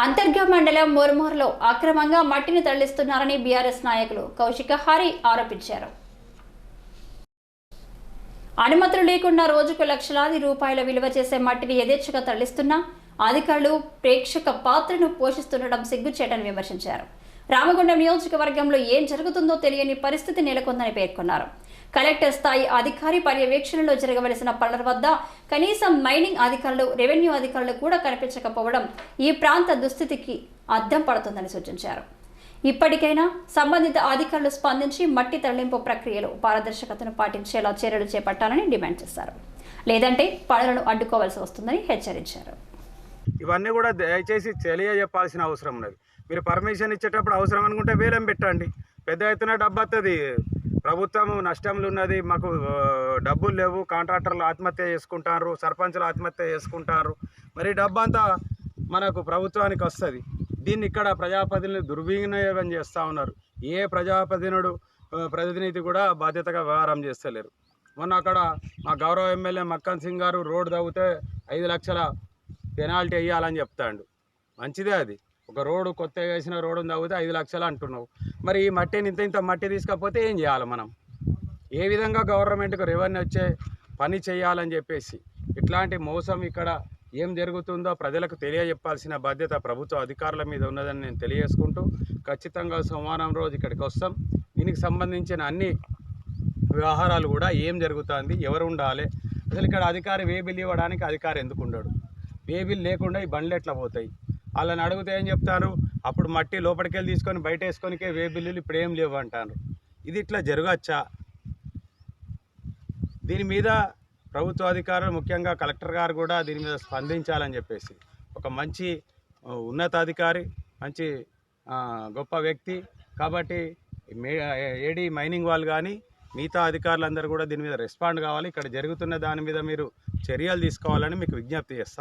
అంతర్గ మండలం మురుమూరులో అక్రమంగా మట్టిని తరలిస్తున్నారని బీఆర్ఎస్ నాయకులు కౌశిక హారి ఆరోపించారు. అనుమతులు లేకుండా రోజుకు లక్షలాది రూపాయల విలువ చేసే మట్టిని యథేచ్ఛగా తరలిస్తున్నా అధికారులు ప్రేక్షక పాత్రను పోషిస్తుండడం సిగ్గుచేటని విమర్శించారు. రామగుండం నియోజకవర్గంలో ఏం జరుగుతుందో తెలియని పరిస్థితి నెలకొందని పేర్కొన్నారు. కలెక్టర్ స్థాయి అధికారి పర్యవేక్షణలో జరగవలసిన పనుల వద్ద కనీసం మైనింగ్ అధికారులు రెవెన్యూ అధికారులు కూడా కనిపించకపోవడం ఈ ప్రాంత దుస్థితికి అద్దం పడుతుందని సూచించారు. ఇప్పటికైనా సంబంధిత అధికారులు స్పందించి మట్టి తరలింపు ప్రక్రియలో పారదర్శకతను పాటించేలా చర్యలు చేపట్టాలని డిమాండ్ చేశారు. లేదంటే పనులను అడ్డుకోవాల్సి వస్తుందని హెచ్చరించారు. ఇవన్నీ కూడా దయచేసి తెలియజెప్పాల్సిన అవసరం ఉన్నది. మీరు పర్మిషన్ ఇచ్చేటప్పుడు అవసరం అనుకుంటే వేలం పెట్టండి. పెద్ద ఎత్తున డబ్బు వస్తుంది ప్రభుత్వం నష్టంలో ఉన్నది. మాకు డబ్బులు లేవు. కాంట్రాక్టర్లు ఆత్మహత్య చేసుకుంటారు. సర్పంచులు ఆత్మహత్య చేసుకుంటారు. మరి డబ్బు అంతా మనకు ప్రభుత్వానికి వస్తుంది. దీన్ని ఇక్కడ ప్రజాప్రతినిధులు దుర్వినియోగం చేస్తూ ఉన్నారు. ఏ ప్రజాప్రతినిధుడు ప్రతినిధి కూడా బాధ్యతగా వ్యవహారం చేస్తలేరు. మొన్న అక్కడ మా గౌరవ ఎమ్మెల్యే మక్కన్ సింగ్ గారు రోడ్డు తవ్వితే ఐదు లక్షల పెనాల్టీ వేయాలని చెప్తాడు. మంచిదే అది. ఒక రోడ్డు కొత్తగా వేసిన రోడ్డు తాగితే ఐదు లక్షలు అంటున్నావు. మరి ఈ మట్టిని ఇంత ఇంత మట్టి తీసుకపోతే ఏం చేయాలి మనం? ఏ విధంగా గవర్నమెంట్కి రెవెన్యూ వచ్చే పని చేయాలని చెప్పేసి ఇట్లాంటి మోసం ఇక్కడ ఏం జరుగుతుందో ప్రజలకు తెలియజెప్పాల్సిన బాధ్యత ప్రభుత్వ అధికారుల మీద ఉన్నదని నేను తెలియజేసుకుంటూ ఖచ్చితంగా సోమవారం రోజు ఇక్కడికి వస్తాం. దీనికి సంబంధించిన అన్ని వ్యవహారాలు కూడా ఏం జరుగుతుంది ఎవరు ఉండాలి? అసలు ఇక్కడ అధికారి వేబిల్ ఇవ్వడానికి అధికారి ఎందుకు ఉండడు? బేబీలు లేకుండా ఈ బండ్లు ఎట్లా పోతాయి? వాళ్ళని అడిగితే ఏం చెప్తారు? అప్పుడు మట్టి లోపలికి వెళ్ళి తీసుకొని బయట వేసుకొనికే వేబిల్లులు ఇప్పుడు ఏం లేవు అంటారు. ఇది ఇట్లా జరగచ్చా? దీని మీద ప్రభుత్వ అధికారులు ముఖ్యంగా కలెక్టర్ గారు కూడా దీని మీద స్పందించాలని చెప్పేసి ఒక మంచి ఉన్నతాధికారి మంచి గొప్ప వ్యక్తి కాబట్టి మే మైనింగ్ వాళ్ళు కానీ మిగతా అధికారులందరూ కూడా దీని మీద రెస్పాండ్ కావాలి. ఇక్కడ జరుగుతున్న దాని మీద మీరు చర్యలు తీసుకోవాలని మీకు విజ్ఞప్తి చేస్తాం